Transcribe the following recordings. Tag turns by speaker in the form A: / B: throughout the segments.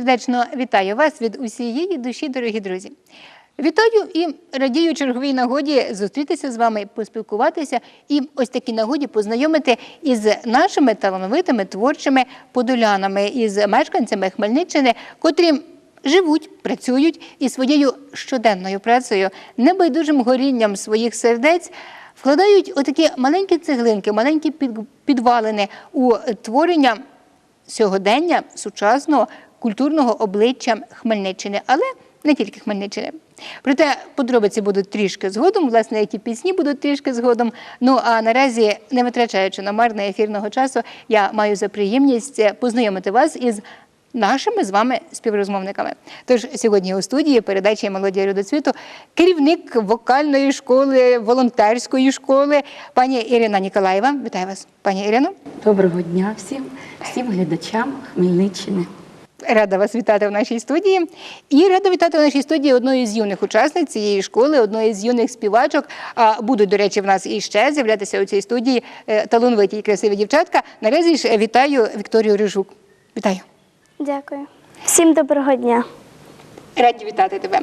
A: Сердечно вітаю вас від усієї душі, дорогі друзі. Вітаю і радію черговій нагоді зустрітися з вами, поспілкуватися і ось такій нагоді познайомити із нашими талановитими творчими подолянами, із мешканцями Хмельниччини, котрі живуть, працюють і своєю щоденною працею, небайдужим горінням своїх сердець вкладають отакі маленькі цеглинки, маленькі під- підвалини у творення сьогодення сучасного культурного обличчя Хмельниччини, але не тільки Хмельниччини. Проте подробиці будуть трішки згодом, власне, які пісні будуть трішки згодом. Ну а наразі, не витрачаючи намарне ефірного часу, я маю за приємність познайомити вас із нашими з вами співрозмовниками. Тож сьогодні у студії передачі Мелодія Людоцвіту керівник вокальної школи, волонтерської школи, пані Ірина Ніколаєва. Вітаю вас, пані Ірино.
B: Доброго дня всім, всім глядачам Хмельниччини.
A: Рада вас вітати в нашій студії. І рада вітати в нашій студії одної з юних учасниць цієї школи, одної з юних співачок. А будуть, до речі, в нас і ще з'являтися у цій студії е, талановиті і красиві дівчатка. Наразі ж вітаю Вікторію Рижук. Вітаю.
C: Дякую. Всім доброго дня.
A: Раді вітати тебе.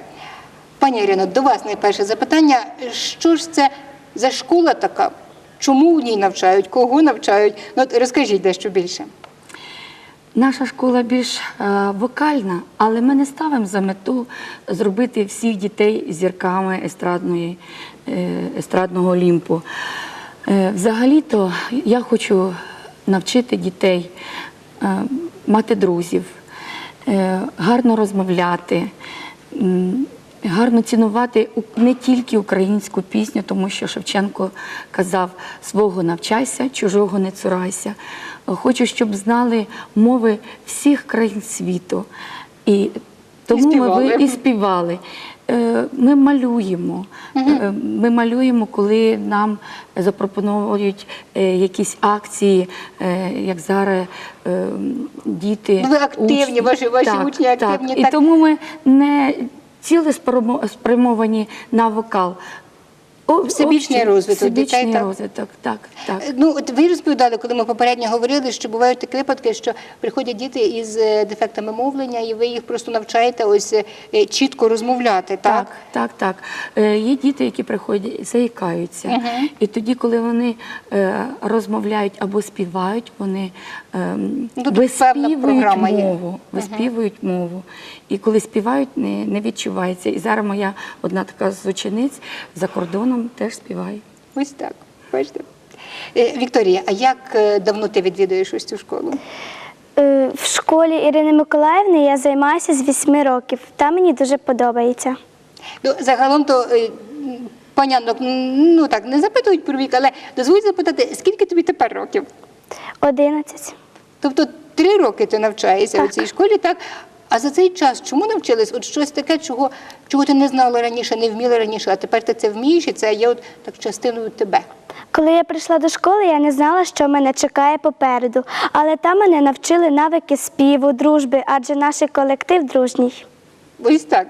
A: Пані Ірино, до вас найперше запитання. Що ж це за школа така? Чому в ній навчають? Кого навчають? Ну, от розкажіть дещо більше.
B: Наша школа більш е, вокальна, але ми не ставимо за мету зробити всіх дітей зірками естрадної, е, естрадного олімпу. Е, взагалі-то я хочу навчити дітей мати друзів, гарно розмовляти. Гарно цінувати не тільки українську пісню, тому що Шевченко казав: свого навчайся, чужого не цурайся. Хочу, щоб знали мови всіх країн світу. І тому ми ви- і співали. Е, Ми малюємо. Е, Ми малюємо, коли нам запропонують е, якісь акції, як зараз діти.
A: Ну, ви активні, ваші- ваші
B: Так,
A: учні активні,
B: Так. І
A: так.
B: тому ми не цілеспрямо- спрямовані на вокал. О-
A: Всебічний розвиток
B: Всебічний розвиток, так, так.
A: Е, Ну, от ви розповідали, коли ми попередньо говорили, що бувають такі випадки, що приходять діти із е, дефектами мовлення, і ви їх просто навчаєте ось е, чітко розмовляти, так?
B: Так, так, так. Є діти, які приходять, заїкаються. І тоді, коли вони розмовляють або співають, вони
A: тут
B: виспівують
A: програма є.
B: мову. Виспівують мову. І коли співають, не, не відчувається. І зараз моя одна така з учениць за кордоном теж співає.
A: Ось так. Бачите. Е, Вікторія, а як е, давно ти відвідуєш ось цю школу?
C: Е, В школі Ірини Миколаївни я займаюся з 8 років. Там мені дуже подобається.
A: Ну, загалом то панянок, ну так, не запитують про вік, але дозволь запитати, скільки тобі тепер років?
C: 11.
A: Тобто три роки ти навчаєшся у
C: Так.
A: цій школі, так? А за цей час чому навчились? От щось таке, чого, чого ти не знала раніше, не вміла раніше, а тепер ти це вмієш, і це є от так частиною тебе.
C: Коли я прийшла до школи, я не знала, що мене чекає попереду, але там мене навчили навики співу, дружби, адже наш колектив дружній.
A: Ось так.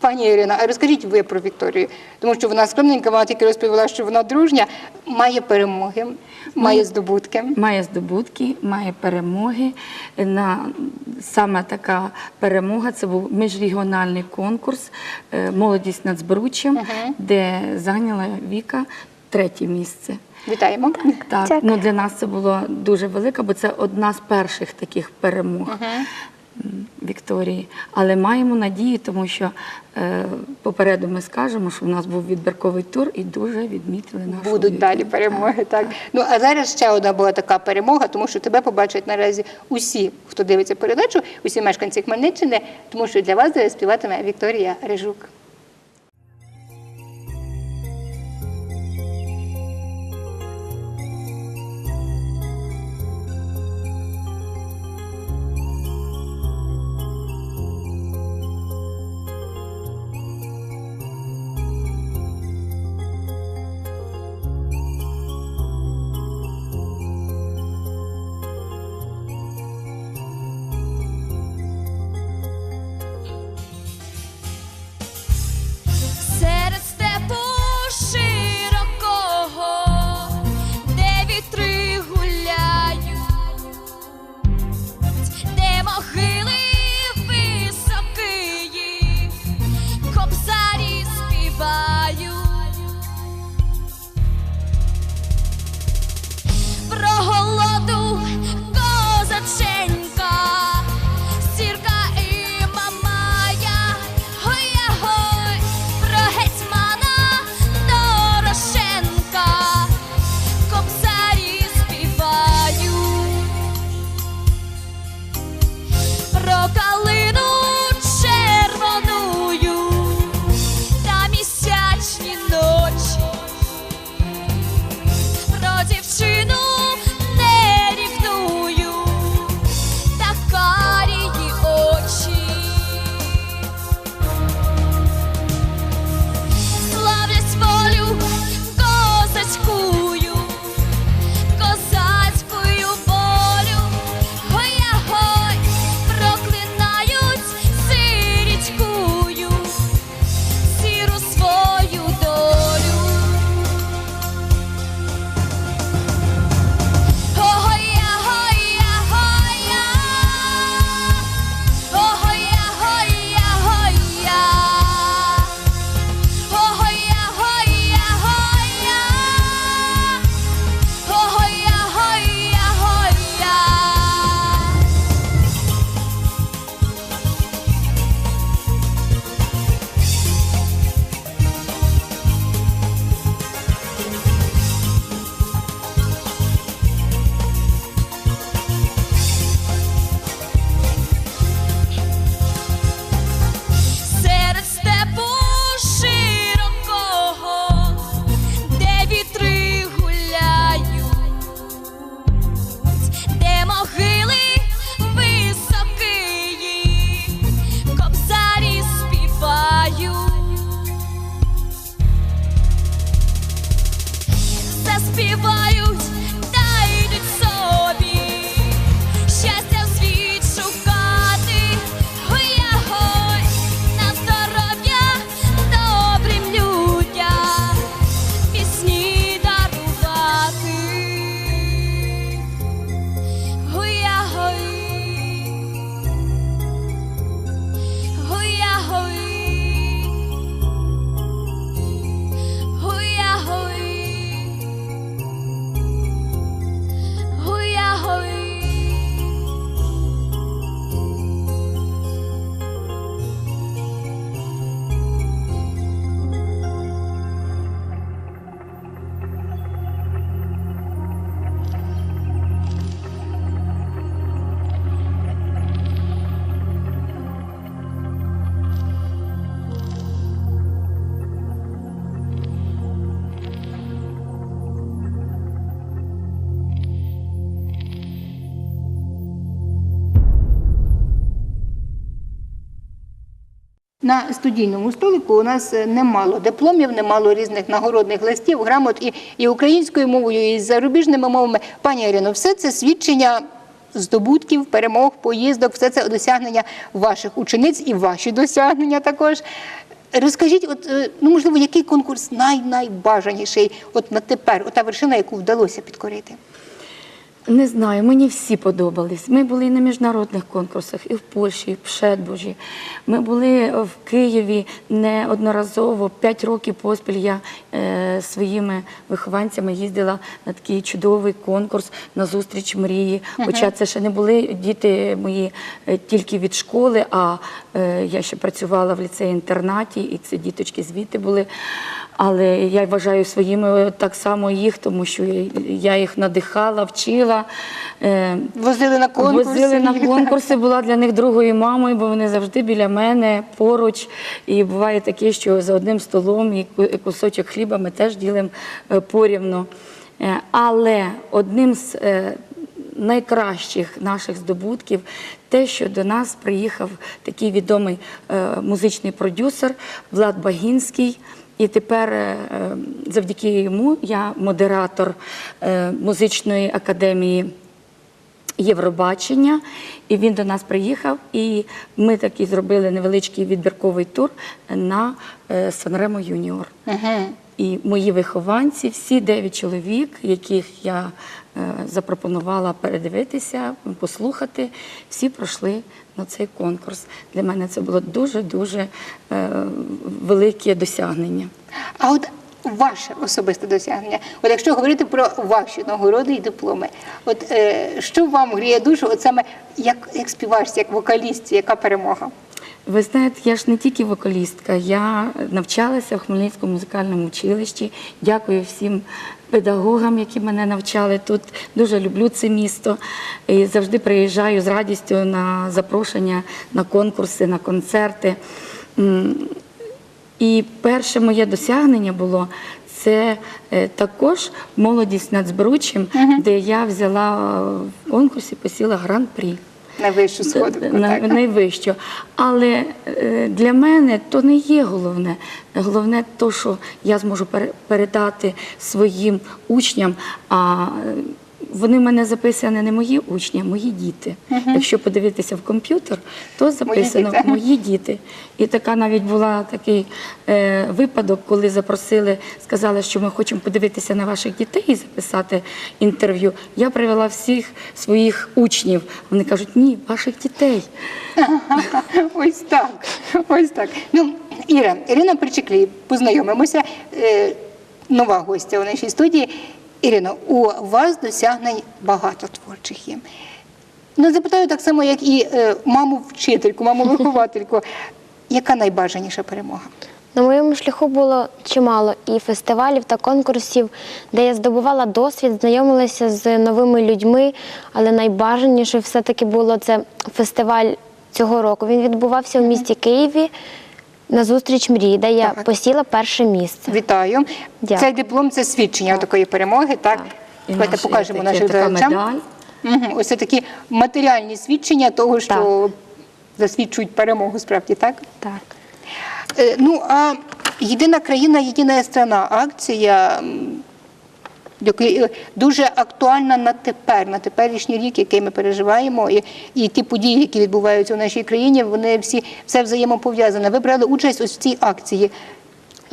A: Пані Ірина, а розкажіть ви про Вікторію, тому що вона скромненька, вона тільки розповіла, що вона дружня, має перемоги, має здобутки.
B: Має здобутки, має перемоги. На саме така перемога це був міжрегіональний конкурс е, Молодість над збруччям,
A: Мгм.
B: де зайняла Віка третє місце.
A: Вітаємо.
B: Так,
C: Дякую.
B: ну для нас це було дуже велика, бо це одна з перших таких перемог Вікторії. Але маємо надію, тому що е, попереду ми скажемо, що в нас був відбірковий тур і дуже відмітили нашу
A: Будуть
B: відбір.
A: далі перемоги. Так ну а зараз ще одна була така перемога, тому що тебе побачать наразі усі, хто дивиться передачу, усі мешканці Хмельниччини, тому що для вас зараз співатиме Вікторія Рижук. На студійному столику у нас е, немало дипломів, немало різних нагородних листів, грамот і, і українською мовою, і зарубіжними мовами. Пані Ірино, все це свідчення здобутків, перемог, поїздок, все це досягнення ваших учениць і ваші досягнення також. Розкажіть, от е, ну можливо, який конкурс най найбажаніший от на тепер, ота вершина, яку вдалося підкорити?
B: Не знаю, мені всі подобались. Ми були і на міжнародних конкурсах, і в Польщі, і в Пшетбужі. Ми були в Києві неодноразово. П'ять років поспіль я е, своїми вихованцями їздила на такий чудовий конкурс на зустріч мрії. Хоча це ще не були діти мої е, тільки від школи, а е, я ще працювала в ліцеї-інтернаті, і це діточки звідти були. Але я вважаю своїми так само їх, тому що я їх надихала, вчила. е,
A: Возили на конкурси?
B: Возили на конкурси, була для них другою мамою, бо вони завжди біля мене поруч. І буває таке, що за одним столом і кусочок хліба ми теж ділимо е, порівну. Е, Але одним з найкращих наших здобутків те, що до нас приїхав такий відомий музичний продюсер Влад Багінський. І тепер е, завдяки йому я модератор е, музичної академії Євробачення, і він до нас приїхав, і ми таки зробили невеличкий відбірковий тур на е, Санремо Юніор.
A: Мгм.
B: І мої вихованці, всі дев'ять чоловік, яких я запропонувала передивитися, послухати, всі пройшли на цей конкурс. Для мене це було дуже дуже е, велике досягнення.
A: А от ваше особисте досягнення, от якщо говорити про ваші нагороди і дипломи, от е, що вам гріє душу, от саме як, як співачці, як вокалістці, яка перемога?
B: Ви знаєте, я ж не тільки вокалістка, я навчалася в Хмельницькому музикальному училищі. Дякую всім педагогам, які мене навчали тут. Дуже люблю це місто. І завжди приїжджаю з радістю на запрошення на конкурси, на концерти. І перше моє досягнення було це е, також молодість над Збручем, де я взяла в конкурсі, посіла гран-прі
A: Найвищу сходинку,
B: на,
A: так?
B: найвищу. Але е, для мене то не є головне. Головне то, що я зможу пере- передати своїм учням. А вони в мене записані не мої учні, а мої діти. Якщо подивитися в комп'ютер, то записано
A: діти.
B: мої діти. І така навіть була такий е, випадок, коли запросили, сказали, що ми хочемо подивитися на ваших дітей і записати інтерв'ю. Я привела всіх своїх учнів. Вони кажуть, ні, ваших дітей.
A: Ось так. Ось так. Ну, Іра, Ірина Причеклій, познайомимося. Е, нова гостя у нашій студії. Ірино, у вас досягнень багато творчих є. Ну, запитаю так само, як і е, маму вчительку, маму виховательку. Яка найбажаніша перемога?
D: На моєму шляху було чимало і фестивалів та конкурсів, де я здобувала досвід, знайомилася з новими людьми, але найбажаніше все-таки було це фестиваль цього року. Він відбувався в місті Києві на зустріч мрії, де я
A: Так.
D: посіла перше місце.
A: Вітаю.
D: Дякую.
A: Цей диплом це свідчення такої перемоги, так?
B: І
A: Давайте
B: наш-
A: покажемо нашим
B: така
A: глядачам.
B: медаль.
A: Мгм. Ось це такі матеріальні свідчення того, що засвідчують перемогу, справді, так?
D: Так.
A: Е, Ну, а єдина країна, єдина страна акція. м, дуже актуальна на тепер, на теперішній рік, який ми переживаємо, і, і ті події, які відбуваються у нашій країні, вони всі все взаємопов'язане. Ви брали участь ось в цій акції.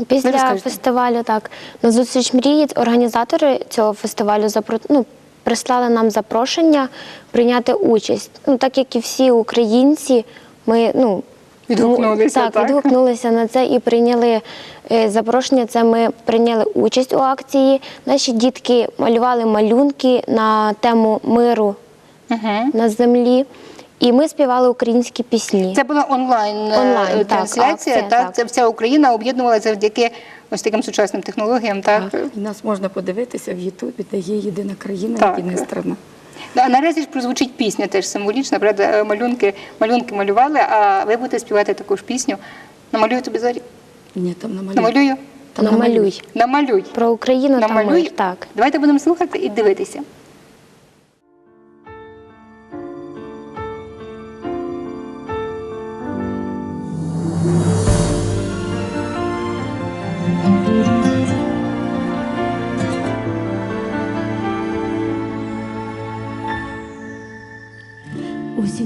D: Після фестивалю, так, на зустріч мрії організатори цього фестивалю запро... ну, прислали нам запрошення прийняти участь. Ну, так як і всі українці, ми ну,
A: Відгукнулися,
D: так,
A: так?
D: відгукнулися на це і прийняли е, запрошення. Це ми прийняли участь у акції. Наші дітки малювали малюнки на тему миру
A: Угу.
D: на землі. І ми співали українські пісні.
A: Це була онлайн, е,
D: Онлайн, так,
A: трансляція.
D: акція,
A: так,
D: так.
A: це вся Україна об'єднувалася завдяки ось таким сучасним технологіям. Так.
B: І Нас можна подивитися в Ютубі, де є єдина країна,
A: Так.
B: єдина страна.
A: Ну, А наразі ж прозвучить пісня теж символічна, правда? Е, Малюнки, малюнки малювали, а ви будете співати таку ж пісню. Намалюю тобі зорі.
B: Ні, там намалюю.
A: Намалюю.
B: Там
D: Намалюй.
A: Намалюй.
D: Про Україну та
A: Намалюй.
D: мир. Так.
A: Давайте будемо слухати і дивитися.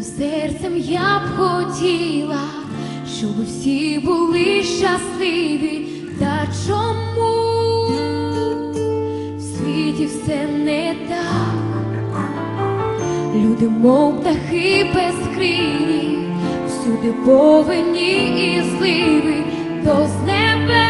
E: Серцем я б хотіла, щоб всі були щасливі, та чому? В світі все не так? Люди, мов птахи безкрилі, всюди повені і зливи, то з небес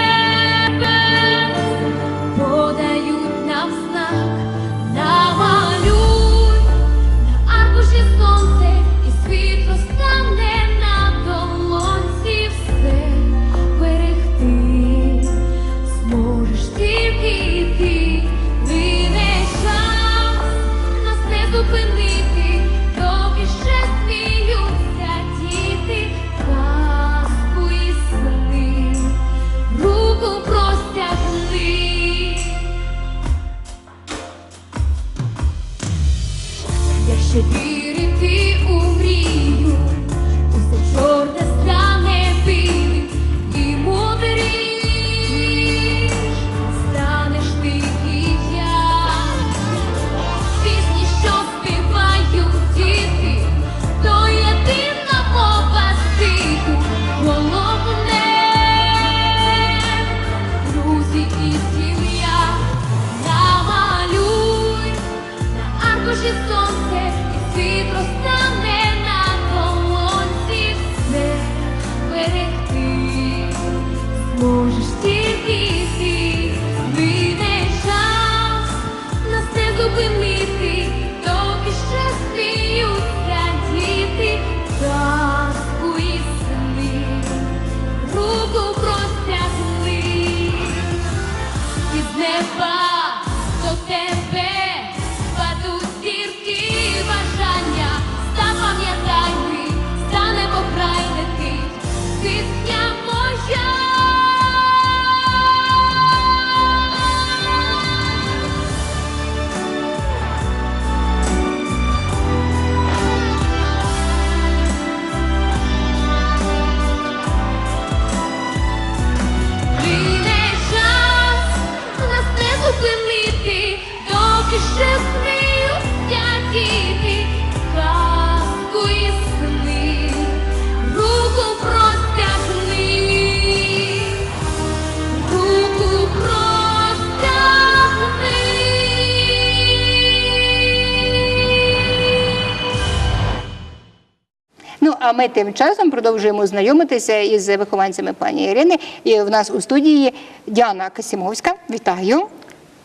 A: а ми тим часом продовжуємо знайомитися із вихованцями пані Ірини. І в нас у студії Діана Касімовська. Вітаю.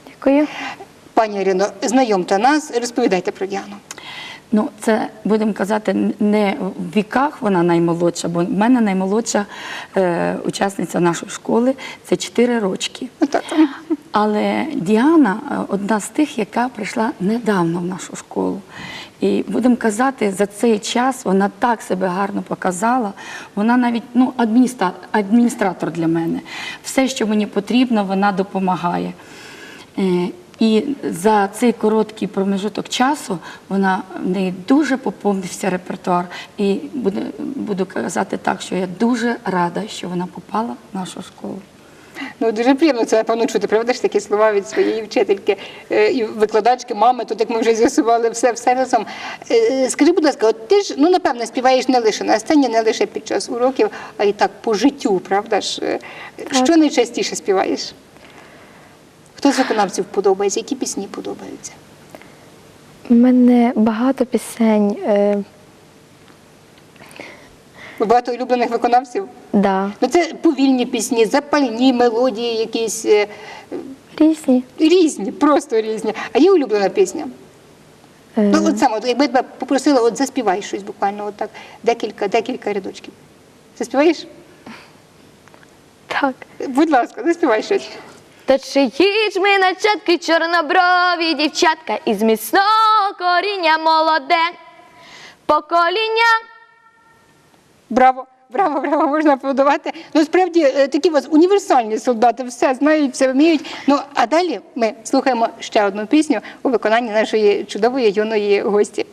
D: Дякую.
A: Пані Ірино, знайомте нас, розповідайте про Діану.
B: Ну, це будемо казати, не в віках вона наймолодша, бо в мене наймолодша е, учасниця нашої школи це 4 рочки.
A: Отак.
B: Але Діана е, одна з тих, яка прийшла недавно в нашу школу. І будемо казати, за цей час вона так себе гарно показала. Вона навіть ну, адміністра- адміністратор для мене. Все, що мені потрібно, вона допомагає. Е, І за цей короткий промежуток часу вона в неї дуже поповнився репертуар. І буду, буду казати так, що я дуже рада, що вона попала в нашу школу.
A: Ну дуже приємно це напевно чути. Правда ж такі слова від своєї вчительки е, і викладачки, мами. Тут як ми вже з'ясували все, все разом. Е, Скажи, будь ласка, от ти ж ну напевне співаєш не лише на сцені, не лише під час уроків, а й так по життю, правда ж? Е, Що найчастіше співаєш? Хто з виконавців подобається? Які пісні подобаються?
F: У мене багато пісень.
A: Ви Багато улюблених виконавців?
F: да,
A: Ну це повільні пісні, запальні мелодії, якісь е,
F: різні.
A: різні, просто різні. А є улюблена пісня?
F: Е,
A: Ну, от саме, якби тебе попросила, от заспівай щось буквально, от так, декілька, декілька рядочків. Заспіваєш?
F: так.
A: Будь ласка, заспівай щось.
F: Та чиї ж ми начатки чорноброві дівчатка із міцного коріння молоде покоління.
A: Браво, браво, браво, можна аплодувати. Ну, справді, е, такі у вас універсальні солдати, все знають, все вміють. Ну, а далі ми слухаємо ще одну пісню у виконанні нашої чудової юної гості.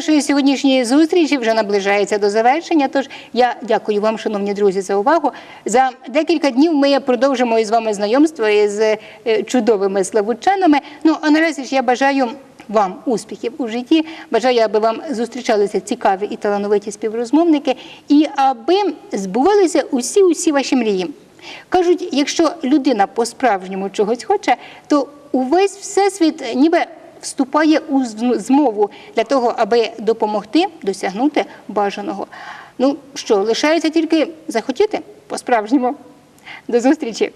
A: Нашої сьогоднішньої зустрічі вже наближається до завершення. Тож я дякую вам, шановні друзі, за увагу. За декілька днів ми продовжимо із вами знайомство із е, чудовими славутчанами. Ну а наразі ж я бажаю. Вам успіхів у житті. Бажаю, аби вам зустрічалися цікаві і талановиті співрозмовники, і аби збувалися усі усі ваші мрії. Кажуть, якщо людина по-справжньому чогось хоче, то увесь всесвіт ніби вступає у змову для того, аби допомогти досягнути бажаного. Ну що, лишається тільки захотіти по-справжньому. До зустрічі!